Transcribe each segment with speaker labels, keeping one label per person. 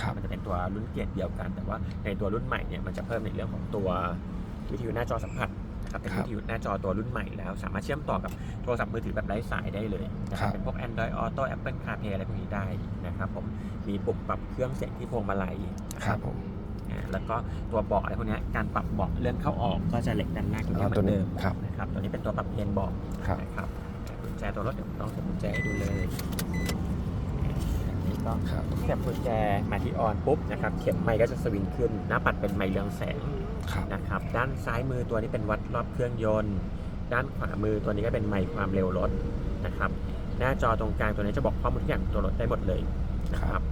Speaker 1: ครับ
Speaker 2: มันจะเป็นตัวรุ่นเกียร์เดียวกัน แต่ว่าในตัวรุ่นใหม่เนี่ยมันจะเพิ่มในเรื่องของตัววิทยุหน้าจอสัมผัสนะครับเป็น
Speaker 1: ครับ
Speaker 2: วิทยุหน้าจอตัวรุ่นใหม่แล้ว สามารถเชื่อมต่อกับโทรศัพท์มือถือแบบไร้สายได้เลยนะค
Speaker 1: ครั
Speaker 2: รับบเป็นพวก Android Auto Apple CarPlay อะไรพวกนี้ได้นะครับผมมีปุ่มปรับเครื่องเสียงที่พวงมาลัยนะ
Speaker 1: ครับผม
Speaker 2: อ่าแล้วก็ตัวเบาะอะไรพวกเนี้ยการปรับเบาะเลื่อนเข้าออกก็จะเหล็กด้านหน้าตรงนี้
Speaker 1: อ๋อ
Speaker 2: เหมื
Speaker 1: ตั
Speaker 2: อ
Speaker 1: วนนี้
Speaker 2: เดิม
Speaker 1: ครับ
Speaker 2: นะครับตัวนี้เป็นตัวปรับเอนเบาะ
Speaker 1: ครับ
Speaker 2: นะครับกุญแจตัวรถเดี๋ยวผมต้องเสียบกุญแจให้ดูเลยอั นนี้ก็
Speaker 1: ครับ
Speaker 2: เสียบกุญแจมาที่ออนปุ๊บนะครับเข็มไมค์ก็จะสวิงขึ้น หน้าปัดเป็นไมค์เรืองแสง
Speaker 1: ครับ
Speaker 2: นะครับ ด้านซ้ายมือตัวนี้เป็นวัดรอบเครื่องยนต์ ด้านขวามือตัวนี้ก็เป็นไมค์ความเร็วรถนะครับ หน้าจอตรงกลางตัวนี้จะบอกข้อมูลทุกอย่างของตัวรถได้หมดเลยนะครับ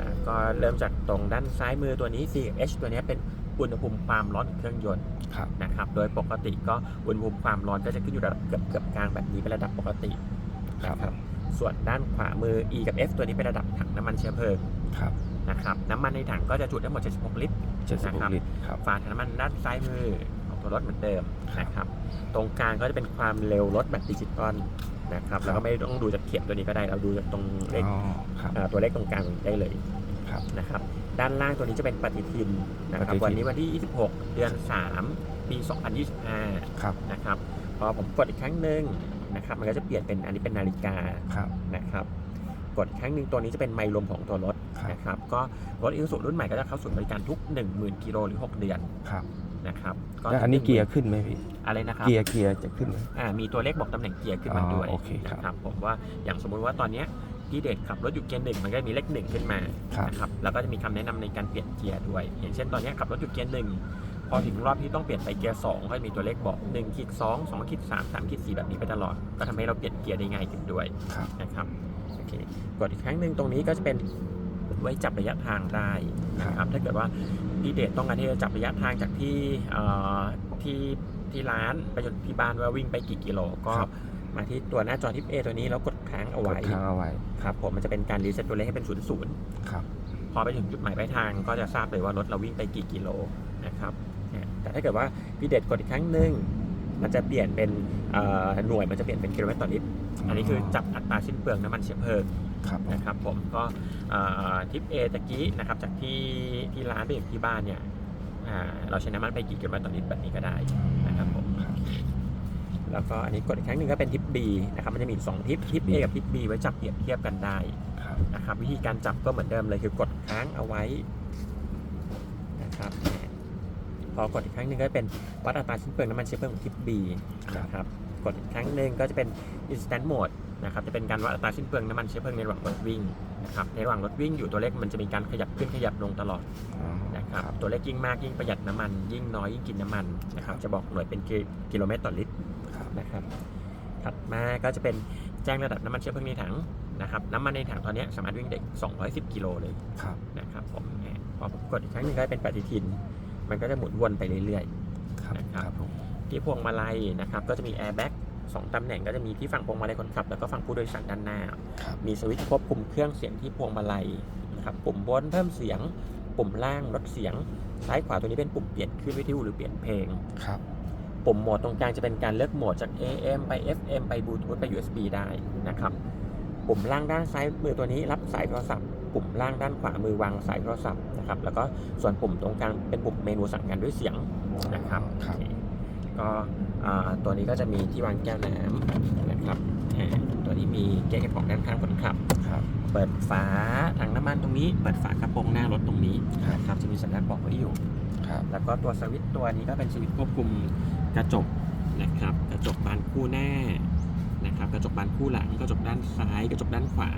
Speaker 2: อ่าก็เริ่มจากตรงด้านซ้ายมือตัวนี้ C H ตัวนี้เป็นอุณหภูมิความร้อนของเครื่องยนต์
Speaker 1: ครับ
Speaker 2: นะครับ โดยปกติก็อุณหภูมิความร้อนก็จะขึ้นอยู่ระดับเกือบเกือบกลางแบบนี้เป็นระดับปกติ
Speaker 1: ครับ
Speaker 2: นะครับ ส่วนด้านขวามือ E กับ F ตัวนี้เป็นระดับถังน้ำมันเชื้อเพลิง
Speaker 1: ครับ
Speaker 2: นะครับน้ำมันในถังก็จะจุได้หมด 76 ลิตร
Speaker 1: เจ็ดสิบ
Speaker 2: นะครับ
Speaker 1: ลิตรครับ
Speaker 2: ฝาถังน้ำมันด้านซ้ายมือของตัวรถเหมือนเดิม
Speaker 1: ครับ
Speaker 2: นะครับตรงกลางก็จะเป็นความเร็วรถแบบดิจิตอลนะครับ แล้วก็ไม่ต้องดูจากเข็มตัวนี้ก็ได้เราดูจากตรงเลข
Speaker 1: อ๋อครับ
Speaker 2: เอ่อตัวเลขตรงกลางได้เลย
Speaker 1: ครับ
Speaker 2: นะครับด้านล่างตัวนี้จะเป็นปฏิทินนะครับ
Speaker 1: ปฏิทิน
Speaker 2: วันนี้วันที่ 26 เดือน 3 ปี 2025
Speaker 1: ครับ
Speaker 2: นะครับพอผมกดอีกครั้งหนึ่ง นะครับ มันก็จะเปลี่ยนเป็นอันนี้เป็นนาฬิกา
Speaker 1: ครับ
Speaker 2: นะครับ กดอีกครั้งหนึ่งตัวนี้จะเป็นไมล์ลมของตัวรถ
Speaker 1: ครับ
Speaker 2: นะครับ ก็รถอิ u สุรุ่นใหม่ก็จะเข้าสู่บริการทุก 10,000 กิโลหรือ 6 เดือน
Speaker 1: ครับ
Speaker 2: นะครับ
Speaker 1: แล้วอันนี้เกียร์ขึ้นไหมพี่
Speaker 2: อะไรนะครับ
Speaker 1: เกียร์เกียร์จะขึ้นไหม
Speaker 2: อ่ามีตัวเลขบอกตำแหน่งเกียร์ขึ้นมา
Speaker 1: อ๋อ
Speaker 2: ด้วย
Speaker 1: โอเคครับ
Speaker 2: นะครับผมว่าอย่างสมมุติว่าตอนเนี้ยพี่เดชขับรถอยู่เกียร์หนึ่งมันก็จะมีเลขหนึ่งขึ้นมา
Speaker 1: ครับ
Speaker 2: นะครับแล้วก็จะมีคำแนะนำในการเปลี่ยนเกียร์ด้วย อย่างเช่นตอนเนี้ยขับรถอยู่เกียร์หนึ่งพ อถึงรอบที่ต้องเปลี่ยนไปเกียร์สองก็จะมีตัวเลขบอก1ขีดสองสองขีดสามสามขีดสี่แบบนี้ไปตลอด ก็ทำให้เราเปลี่ยนเกียร์ได้ง่ายขึ้นด้วย
Speaker 1: ครับ
Speaker 2: นะครับโอเคกดอีกครั้งหนึ่งตรงนี้ก็จะเป็นไว้จับระยะทางได้นะครับ ถ้าเกิดว่าพี่เดชต้องการที่จะจับระยะทางจากที่เอ่อที่ที่ร้านไปจนที่บ้านว่าวิ่งไปกี่กิโลก็
Speaker 1: ครับ
Speaker 2: มาที่ตัวหน้าจอทิปเอตัวนี้แล้วกดค้างเอา
Speaker 1: ก
Speaker 2: ไว้
Speaker 1: ดค้างเอาไว้
Speaker 2: ครับผมมันจะเป็นการรีเซ็ตตัวเลขให้เป็นศูนย์ศูนย์
Speaker 1: ครับ
Speaker 2: พอไปถึงจุดหมายปลายทางก็จะทราบเลยว่ารถเราวิ่งไปกี่กิโลนะครับเนี่ยแต่ถ้าเกิดว่าพี่เดชกดอีกครั้งหนึ่งมันจะเปลี่ยนเป็นเอ่อหน่วยมันจะเปลี่ยนเป็นกิโลเมตรต่อลิตร อันนี้คือจับอัตราสิ้นเปลืองน้ำมันเชื้อเพลิง
Speaker 1: ครับผม
Speaker 2: นะครับผมก็เอ่อทิปเอตะกี้นะครับจากที่ที่ร้านไปถึงที่บ้านเนี่ยอ่าเราใช้น้ำมันไปกี่กิโลเมตรต่อลิตรแบบนี้ก็ได้นะครับผม
Speaker 1: ครับ
Speaker 2: แล้วก็อันนี้กดอีกครั้งหนึ่งก็เป็นทิป B นะครับมันจะมีสองทิปทิป A กับทิป B ไว้จับเปรียบเทียบกันได้
Speaker 1: ครับ
Speaker 2: นะครับวิธีการจับก็เหมือนเดิมเลยคือกดค้างเอาไว้นะครับเนี่ยพอกดอีกครั้งหนึ่งก็เป็นวัดอัตราสิ้นเปลืองน้ำมันเชื้อเพลิงของทิป B นะครับกดอีกครั้งหนึ่งก็จะเป็น instant mode นะครับจะเป็นการวัดอัตราสิ้นเปลืองน้ำมันเชื้อเพลิงในระหว่างรถวิ่งนะครับในระหว่างรถวิ่งอยู่ตัวเลขมันจะมีการขยับขึ้นขยับลงตลอด
Speaker 1: อ๋อ
Speaker 2: นะครับตัวเลขยิ่งมากยิ่งประหยัดน้ำมัน ยิ่งน้อยยิ่งกินน้ำมันนะครับจะบอกหน่วยเป็นกิกิโลเมตรต่อลิตร
Speaker 1: ครับ
Speaker 2: นะครับถัดมาก็จะเป็นแจ้งระดับน้ำมันเชื้อเพลิงในถัง นะครับน้ำมันในถังตอนนี้สามารถวิ่งได้ 210 กิโลเลย
Speaker 1: ครับ
Speaker 2: นะครับผมเนี่ยพอผมกดอีกครั้งหนึ่งก็เป็นปฏิทิน มันก็จะหมุนวนไปเรื่อย
Speaker 1: ครับ
Speaker 2: นะครับ
Speaker 1: ครับผม
Speaker 2: ๆที่พวงมาลัยนะครับก็จะมีแอร์แบ็กสองตำแหน่งก็จะมีที่ฝั่งพวงมาลัยคนขับ แล้วก็ฝั่งผู้โดยสารด้านหน้า
Speaker 1: ครับ
Speaker 2: มีสวิตช์ควบคุมเครื่องเสียงที่พวงมาลัยนะครับปุ่มบนเพิ่มเสียง ปุ่มล่างลดเสียง ซ้ายขวาตัวนี้เป็นปุ่มเปลี่ยนคลื่นวิทยุหรือเปลี่ยนเพลง
Speaker 1: ครับ
Speaker 2: ปุ่มโหมดตรงกลางจะเป็นการเลือกโหมดจาก AM ไป FM ไป Bluetooth ไป USB ได้นะครับ ปุ่มล่างด้านซ้ายมือตัวนี้รับสายโทรศัพท์ ปุ่มล่างด้านขวามือวางสายโทรศัพท์นะครับ แล้วก็ส่วนปุ่มตรงกลางเป็นปุ่มเมนูสั่งงานด้วยเสียงนะครับ
Speaker 1: ครับ
Speaker 2: โอเคก็อ่าตัวนี้ก็จะมีที่วางแก้วน้ำนะครับอ่าตัวนี้มีแก้วเก็บของด้านข้างคนขับ
Speaker 1: ครับ
Speaker 2: เปิดฝาถังน้ำมันตรงนี้ เปิดฝากระโปรงหน้ารถตรงนี้
Speaker 1: ครับ
Speaker 2: นะครับจะมีสัญลักษณ์บอกไว้อยู่
Speaker 1: ครับ
Speaker 2: แล้วก็ตัวสวิตช์ตัวนี้ก็เป็นสวิตช์ควบคุมกระจกนะครับ กระจกบานคู่หน้า นะครับกระจกบานคู่หลังกระจกด้านซ้ายกระจกด้านขวา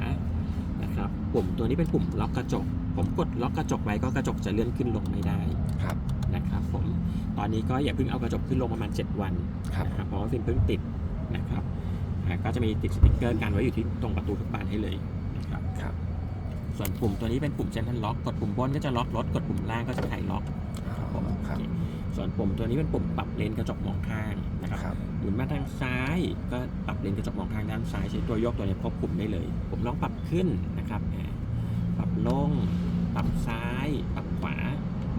Speaker 2: นะครับปุ่มตัวนี้เป็นปุ่มล็อกกระจก ผมกดล็อกกระจกไว้ก็กระจกจะเลื่อนขึ้นลงไม่ได้
Speaker 1: ครับ
Speaker 2: นะครับผมตอนนี้ก็อย่าเพิ่งเอากระจกขึ้นลงประมาณ 7 วัน
Speaker 1: ครับ
Speaker 2: นะครับเพราะว่าฟิล์มเพิ่งติดนะครับอ่าก็จะมีติดสติกเกอร์การไว้อยู่ที่ตรงประตูทุกบานให้เลยนะครับ
Speaker 1: ครับ
Speaker 2: ส่วนปุ่มตัวนี้เป็นปุ่มเซนทรัลล็อก กดปุ่มบนก็จะล็อกรถ กดปุ่มล่างก็จะไขล็อก
Speaker 1: อ๋อครับ
Speaker 2: โอเค ส่วนปุ่มตัวนี้เป็นปุ่มปรับเลนกระจกมองข้างนะครับ
Speaker 1: ครับ
Speaker 2: หมุนมาทางซ้ายก็ปรับเลนกระจกมองข้างด้านซ้ายใช้ตัวโยกตัวนี้ควบคุมได้เลย ผมลองปรับขึ้นนะครับอ่าปรับลง ปรับซ้าย ปรับขวา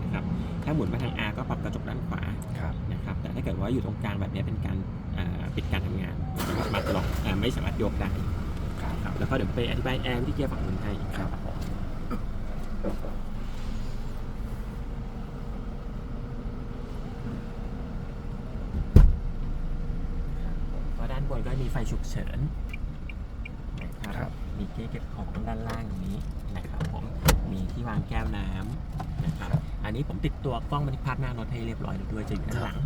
Speaker 2: นะครับ ถ้าหมุนมาทาง R ก็ปรับกระจกด้านขวา
Speaker 1: ครับ
Speaker 2: นะครับ แต่ถ้าเกิดว่าอยู่ตรงกลางแบบนี้เป็นการอ่าปิดการทำงานไม่สามารถล็อกอ่าไม่สามารถโยกได้
Speaker 1: ครับ
Speaker 2: ครับแล้วก็เดี๋ยวไปอธิบายแอร์ที่เกียร์ฝั่งนู้นให้
Speaker 1: ครับ
Speaker 2: ผมนก็มีไฟฉุกเฉินนะครับ
Speaker 1: ครับ
Speaker 2: มีที่เก็บของด้านล่างตรงนี้นะครับผม มีที่วางแก้วน้ำนะครับ
Speaker 1: ครับ
Speaker 2: อันนี้ผมติดตัวกล้องบันทึกภาพหน้ารถให้เรียบร้อยแล้วด้วยจะอยู่ด้านหลัง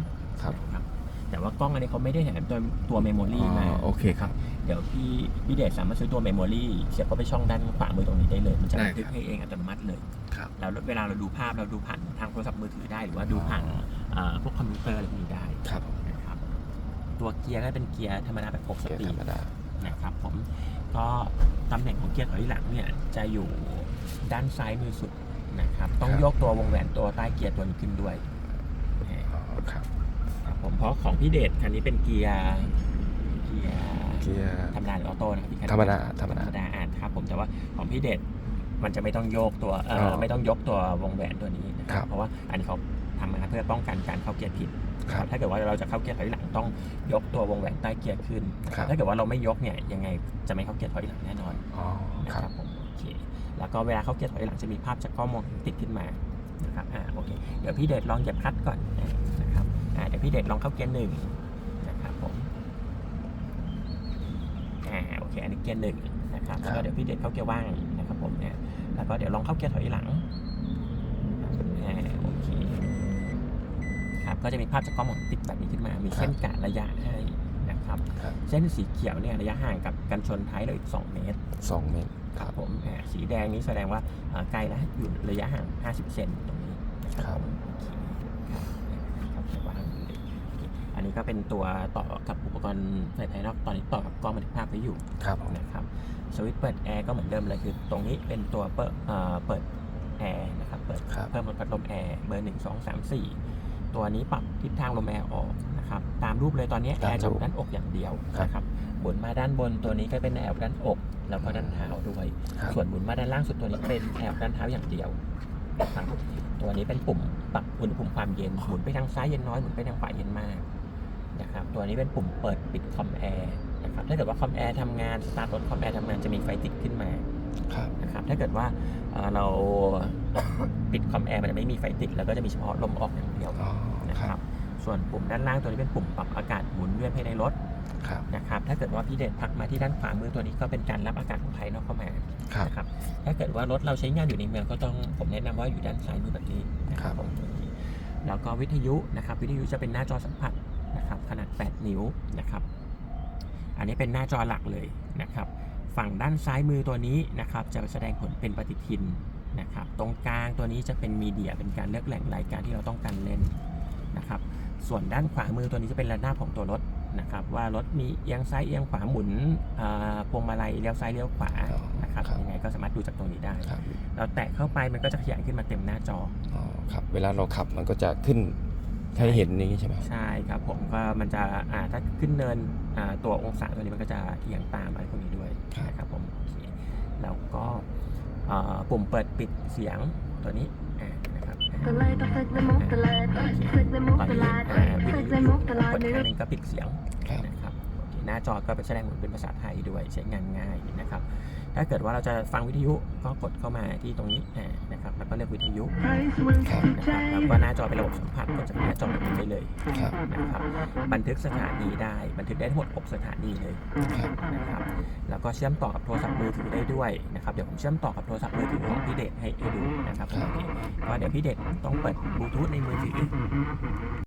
Speaker 1: ครับ
Speaker 2: นะครับแต่ว่ากล้องอันนี้เขาไม่ได้แถมตัวตัวเมมโมรี่มา
Speaker 1: อ๋อโอเคครับ
Speaker 2: เดี๋ยวพี่พี่เดชสามารถซื้อตัวเมมโมรี่เสียบเข้าไปช่องด้านขวามือตรงนี้ได้เลย มันจะ
Speaker 1: ได้
Speaker 2: บันทึก
Speaker 1: ครับ
Speaker 2: ให้เองอัตโนมัติเลย
Speaker 1: ครับ
Speaker 2: แล้วเวลาเราดูภาพเราดูผ่านทางโทรศัพท์มือถือได้หรือว่าดูผ่านเอ่อพวกคอมพิวเตอร์อะไรพวกนี้ได้
Speaker 1: ครับผม
Speaker 2: นะครับ ตัวเกียร์ก็เป็นเกียร์ธรรมดาแบบ6ส
Speaker 1: เกียร์
Speaker 2: ปี
Speaker 1: ธร
Speaker 2: ด
Speaker 1: รมดา
Speaker 2: นะครับผมก็ตำแหน่งของเกียร์ถอยหลังเนี่ยจะอยู่ด้านซ้ายมือสุดนะครับต้อง
Speaker 1: ครับ
Speaker 2: ยกตัววงแหวนตัวใต้เกียร์ตัวนี้ขึ้นด้วย
Speaker 1: อ๋อครับ
Speaker 2: ครับผมเพราะของพี่เดชคันนี้เป็นเกียร์เกียร์
Speaker 1: เกียร์
Speaker 2: ธรรมดาหรือออโต้นะครับพี่คัน
Speaker 1: ธรรมดาธรรม
Speaker 2: ธ
Speaker 1: ดา
Speaker 2: รรมดาอ่านครับผมแต่ว่าของพี่เดชมันจะไม่ต้องโยกตัวเอ่อ
Speaker 1: อ๋อ
Speaker 2: ไม่ต้องยกตัววงแหวนตัวนี้นะค
Speaker 1: ครั
Speaker 2: รับ บเพราะว่าอันนี้เขาทำมาเพื่อป้องกันการเข้าเกียร์ผิด
Speaker 1: ครับ
Speaker 2: ถ้าเกิดว่าเราจะเข้าเกียร์ถอยหลังต้องยกตัววงแหวนใต้เกียร์ขึ้น
Speaker 1: ครับ
Speaker 2: ถ้าเกิดว่าเราไม่ยกเนี่ยยังไงจะไม่เข้าเกียร์ถอยหลังแน่นอน
Speaker 1: อ๋อ
Speaker 2: นะ
Speaker 1: ค
Speaker 2: ค
Speaker 1: รั
Speaker 2: รั
Speaker 1: บบ
Speaker 2: ผมโอเคแล้วก็เวลาเข้าเกียร์ถอยหลังจะมีภาพจากกล้องมองเห็นติดขึ้นมานะครับอ่าโอเคเดี๋ยวพี่เดชลองเหยียบคลัตช์ก่อนนะครับอ่าเดี๋ยวพี่เดชลองเข้าเกียร์หนึ่งนะครับผมอ่าโอเคอันนี้เกียร์หนึ่งนะครับแล้วก็เดี๋ยวพี่เดชเข้าเกียร์ว่างนะครับผมเนี่ยแล้วก็เดี๋ยวลองเข้าเกียร์ถอยหลังอ่าโอเคครับ ก็จะมีภาพจากกล้องมองเห็นติดแบบนี้ขึ้นมา มีเส้นกะระยะให้นะครับ
Speaker 1: ครับ
Speaker 2: เส้นสีเขียวเนี่ยระยะห่างกับกันชนท้ายเราอีก 2 เมตร
Speaker 1: สองเมตร
Speaker 2: ครับผมอ่าสีแดงนี้แสดงว่าเอ่อไกลแล้วอยู่ระยะห่าง 50 เซนตรงนี้นะค
Speaker 1: ครั
Speaker 2: รับบผมโอเคครับครับวางอยู่เลยโอเคอันนี้ก็เป็นตัวต่อกับอุปกรณ์ไฟภายนอกตอนนี้ต่อกับกล้องบันทึกภาพไว้อยู่
Speaker 1: ครับผม
Speaker 2: นะครับสวิตช์เปิดแอร์ก็เหมือนเดิมเลยคือ ตรงนี้เป็นตัวเปิดเอ่อเปิดแอร์นะครับเปิด
Speaker 1: ครับ
Speaker 2: เพิ่มพัดลมแอร์เบอร์หนึ่งสองสามสี่ ตัวนี้ปรับทิศทางลมแอร์ออกนะครับตามรูปเลยตอนนี้แอ
Speaker 1: ตาม
Speaker 2: ร์จะ
Speaker 1: รู
Speaker 2: อ
Speaker 1: ป
Speaker 2: ยู่ด้านอกอย่างเดียว
Speaker 1: ครับ
Speaker 2: นะครับหมุนมาด้านบนตัวนี้ก็เป็นแอร์ด้านอกแล้วก็ด้านเท้าด้วย
Speaker 1: ครับ
Speaker 2: ส่วนหมุนมาด้านล่างสุดตัวนี้เป็นแอร์ด้านเท้าอย่างเดียวนะครับตัวนี้เป็นปุ่มปรับอุณหภูมิความเย็นหมุนไปทางซ้ายเย็นน้อยหมุนไปทางขวาเย็นมากนะครับตัวนี้เป็นปุ่มเปิดปิดคอมแอร์นะครับถ้าเกิดว่าคอมแอร์ทำงานสตาร์ทรถคอมแอร์ทำงานจะมีไฟติดขึ้นมา
Speaker 1: ครับ
Speaker 2: นะครับถ้าเกิดว่าเอ่อเรา ปิดคอมแอร์มันจะไม่มีไฟติด แล้วก็จะมีเฉพาะลมออกอย่างเดียว
Speaker 1: อ๋อ
Speaker 2: นะ
Speaker 1: ค
Speaker 2: ค
Speaker 1: รั
Speaker 2: รั
Speaker 1: บบ
Speaker 2: ส่วนปุ่มด้านล่างตัวนี้เป็นปุ่มปรับอากาศหมุนเวียนภายในรถ
Speaker 1: ครับ
Speaker 2: นะครับ ถ้าเกิดว่าพี่เดชพักมาที่ด้านขวามือตัวนี้ก็เป็นการรับอากาศของภายนอกเข้ามา
Speaker 1: ครับ
Speaker 2: นะครับ ถ้าเกิดว่ารถเราใช้งานอยู่ในเมืองก็ต้องผมแนะนำว่าอยู่ด้านซ้ายมือแบบนี้นะค
Speaker 1: ครั
Speaker 2: รับบผมแล้วก็วิทยุนะครับ วิทยุจะเป็นหน้าจอสัมผัสนะครับขนาด 8 นิ้วนะครับ อันนี้เป็นหน้าจอหลักเลยนะครับ ฝั่งด้านซ้ายมือตัวนี้นะครับ จะแสดงผลเป็นปฏิทิน นะครับตรงกลางตัวนี้จะเป็นมีเดียเป็นการเลือกแหล่งรายการที่เราต้องการเล่นนะครับส่วนด้านขวามือตัวนี้จะเป็นระนาบของตัวรถนะครับว่ารถมีเอียงซ้ายเอียงขวาหมุนอ่าพวงมาลัยเลี้ยวซ้ายเลี้ยวขวา
Speaker 1: อ๋อ
Speaker 2: นะครับ
Speaker 1: ครับ
Speaker 2: ยังไงก็สามารถดูจากตรงนี้ได้
Speaker 1: ครับ
Speaker 2: เราแตะเข้าไปมันก็จะขยายขึ้นมาเต็มหน้าจอ
Speaker 1: อ๋อครับเวลาเราขับมันก็จะขึ้นให้เห็นอย่างนี้ใช่ไหม
Speaker 2: ใช่ครับผมก็มันจะอ่าถ้าขึ้นเนินอ่าตัวองศาตัวนี้มันก็จะเอียงตามอะไรพวกนี้ด้วยนะครับผมโอเคแล้วก็อ่า ปุ่มเปิดปิดเสียงตัวนี้อ่านะครับอ่า
Speaker 3: Geluid of ik de mop te luid, ik de
Speaker 2: ต
Speaker 3: mop
Speaker 2: อน
Speaker 3: te
Speaker 2: นี้
Speaker 3: luid,
Speaker 2: อ่าวิท
Speaker 3: ik
Speaker 2: ยุ
Speaker 3: de
Speaker 2: อยู่
Speaker 3: mop te
Speaker 2: กด
Speaker 3: luid,
Speaker 2: ครั้งห
Speaker 3: nu
Speaker 2: นึงก็ปิดเสียง
Speaker 1: ครับ
Speaker 2: นะครับโอเคหน้าจอก็เป็นแสดงผลเป็นภาษาไทยด้วยใช้งานง่ายนะครับ ถ้าเกิดว่าเราจะฟังวิทยุก็กดเข้ามาที่ตรงนี้อ่านะครับแล้วก็เลือกวิทยุ
Speaker 3: huis moet
Speaker 1: ครับ
Speaker 2: นะครับแล้วก็หน้าจอเป็นระบบสัมผัสกดจากหน้าจอแบบนี้ได้เลย
Speaker 1: ครับ
Speaker 2: นะครับบันทึกสถานีได้บันทึกได้ทั้งหมด 6 สถานีเลย
Speaker 1: ครับ
Speaker 2: นะครับแล้วก็เชื่อมต่อกับโทรศัพท์มือถือได้ด้วยนะครับเดี๋ยวผมเชื่อมต่อกับโทรศัพท์มือถือของพี่เดชให้ให้ดูนะครับ
Speaker 1: ครับ
Speaker 2: โอเคก็เดี๋ยวพี่เดชต้องเปิดบลูทูธในมือถือ